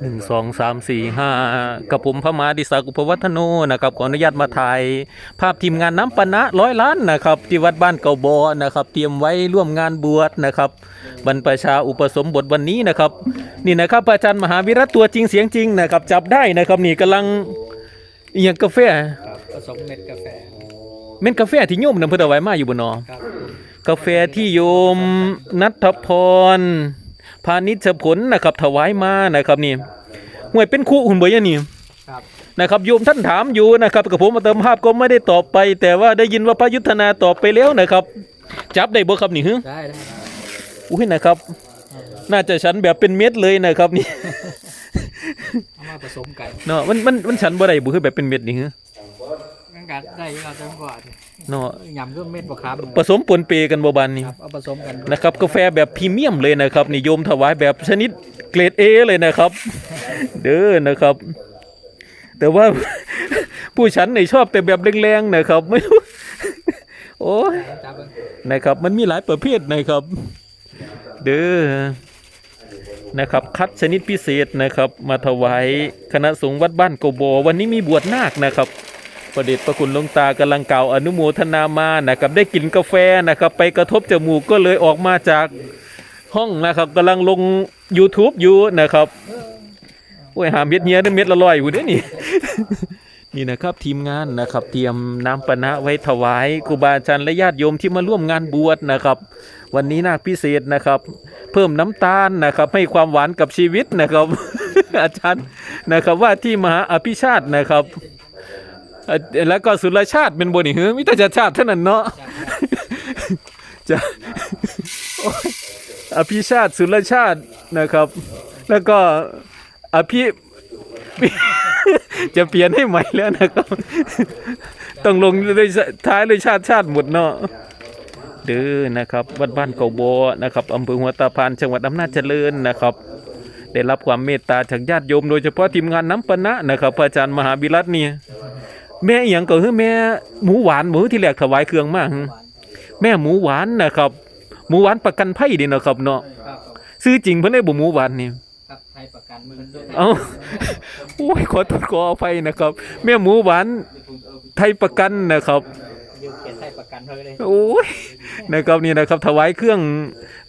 หนึ่งสองสามสี่ห้ากับผมพระมหาดิศักดิ์อุปวัฒโนนะครับขออนุญาตมาถ่ายภาพทีมงานน้ำปะนะร้อยล้านนะครับที่วัดบ้านเก่าบอนะครับ เตรียมไว้ร่วมงานบวชนะครับบรรพชาอุปสมบทวันนี้นะครับ นี่นะครับอาจารย์มหาวิรัตตัวจริงเสียงจริงนะครับ จับได้นะครับนี่กำลังอหย่างกาแฟครับผสมเม็ดกาแฟเม็นกาแฟที่โยมนำเพื่อเอาไว้มาอยู่บนนอครับกาแฟที่โยมนัทพร พาณิชผลนะครับถวายมานะครับนี่ห่วยเป็นคู่หุ่นเบยนี่ครับนะครับโยมท่านถามอยู่นะครับกับผมมาเติมภาพก็ไม่ได้ตอบไป แต่ว่าได้ยินว่าพระยุทธนาตอบไปแล้วนะครับ จับได้บ่ครับนี่ฮึได้ได้อุ้ยนะครับ น่าจะฉันแบบเป็นเม็ดเลยนะครับนี่เอามาผสมกันเนาะมันมันมันฉันบ่ได้บ่คือแบบเป็นเม็ดนี่ฮึ งั้นกัได้ก็จนกว่าเนาะยำก็เม็ดบะครับผสมปนเปกันบ่บานนี่ครับเอาผสมกันนะครับกาแฟแบบพรีเมียมเลยนะครับนิยมถวายแบบชนิดเกรด A เลยนะครับ เด้อนะครับ แต่ว่าผู้ฉันในยชอบแต่แบบแรงๆนะครับไม่รู้โอ้ยจับเบิ่งนะครับ มันมีหลายประเภทนะครับ เด้อนะครับ คัดชนิดพิเศษนะครับ มาถวายคณะสงฆ์วัดบ้านโกโบ วันนี้มีบวชนาคนะครับ ประเดชประคุณหลวงตากำลังเก่าอนุโมทนามานะครับได้กลิ่นกาแฟนะครับ ไปกระทบจมูกก็เลยออกมาจากห้องนะครับกำลังลง YouTube อยู่นะครับโอ้ยหาเม็ดเนี้ยเด้เม็ดละร้อยอยู่เด้อนี่ นี่นะครับทีมงานนะครับ เตรียมน้ำปนะไว้ถวายครูบาอาจารย์และญาติโยมที่มาร่วมงานบวชนะครับ วันนี้นาคพิเศษนะครับ เพิ่มน้ำตาลนะครับ ให้ความหวานกับชีวิตนะครับ อาจารย์นะครับว่าที่มหาอภิชาตินะครับ แล้วก็สุรชาติเป็นบนอีกเฮ้ยมิตรชาติเท่านั้นเนาะจะอภิชาติสุรชาตินะครับ แล้วก็อภิจะเปลี่ยนให้ใหม่แล้วนะครับ ต้องลงเลยท้ายเลยชาติชาติหมดเนาะเด้อนะครับวัดบ้านเก่าโบนะครับอำเภอหัวตาพานจังหวัดอำนาจเจริญนะครับ ได้รับความเมตตาจากญาติโยมโดยเฉพาะทีมงานน้ำปะนะนะครับ พระอาจารย์มหาบิรัตเนี่ย แม่อหย่างก็คือแม่หมูหวานหมูที่แหลกถวายเครื่องมากหวานแม่หมูหวานนะครับ หมูหวานประกันภัยดีนะครับเนาะครับซื้อจริงเพิ่นได้บ่หมูหวานนี่ ครับไทยประกันมันด้วยเอ้า โอ้ยขอโทษขออภัยนะครับ แม่หมูหวานไทยประกันนะครับ ยืมเขียนไทยประกันเท่าเลยโอ้ยนะครับนี่นะครับถวายเครื่อง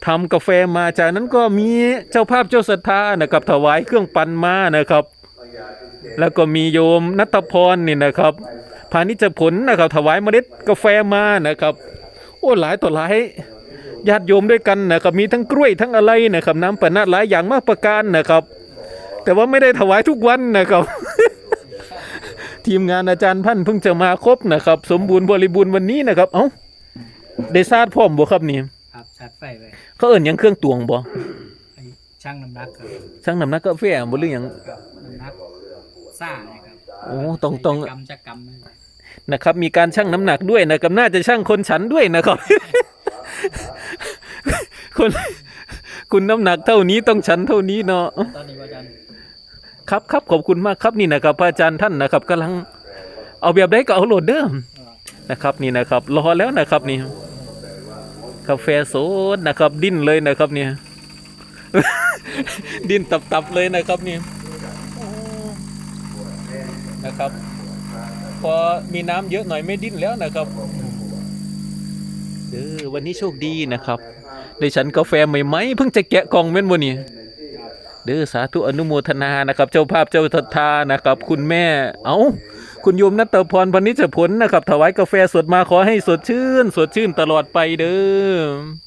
ทำกาแฟมาจากนั้นก็มีเจ้าภาพเจ้าศรัทธานะครับถวายเครื่องปั่นมานะครับ แล้วก็มีโยมนัตพรนี่นะครับพาณิชผลนะครับ ถวายเมล็ดกาแฟมานะครับ โอ้หลายต่อหลายญาติโยมด้วยกันนะครับมีทั้งกล้วยทั้งอะไรนะครับน้ำปะนะหลายอย่างมากประการนะครับ แต่ว่าไม่ได้ถวายทุกวันนะครับ ทีมงานอาจารย์พันธุ์เพิ่งจะมาครบนะครับ สมบูรณ์บริบูรณ์วันนี้นะครับ เอ้าได้ทราบพร้อมบ่ครับนี่ครับชัดไฟเลยเขาเอิ้นหยังเครื่องตวงบ่ไอ้ ช่างน้ำหนักครับช่างน้ำหนักกาแฟบ่หรือหยังครับน้ำหนักซ่านะครับโอ้ต้องต้องกรรมจะกรรมนะครับนะครับ มีการชั่งน้ำหนักด้วยนะครับน่าจะชั่งคนฉันด้วยนะครับ คนคุณน้ำหนักเท่านี้ต้องฉันเท่านี้เนาะตอนนี้ว่าอาจารย์ครับครับขอบคุณมากครับนี่นะครับพระอาจารย์ท่านนะครับกำลัง เอาแบบได้ก็เอาโหลดเดิมเอ่อนะครับ นี่นะครับ รอแล้วนะครับนี่กาแฟโซดนะครับ ดิ้นเลยนะครับเนี่ย ดินตับๆเลยนะครับนี่นะครับ พอมีน้ำเยอะหน่อยไม่ดิ้นแล้วนะครับเออวันนี้โชคดีนะครับได้ฉันกาแฟใหม่ๆเพิ่งจะแกะกล่องเม่นวันนี้เด้อสาธุอนุโมทนานะครับ เจ้าภาพเจ้าทัทานะครับ คุณแม่เอาคุณโยมนัตพรพนิจผลนะครับ ถวายกาแฟสดมาขอให้สดชื่น สดชื่นตลอดไปเด้อ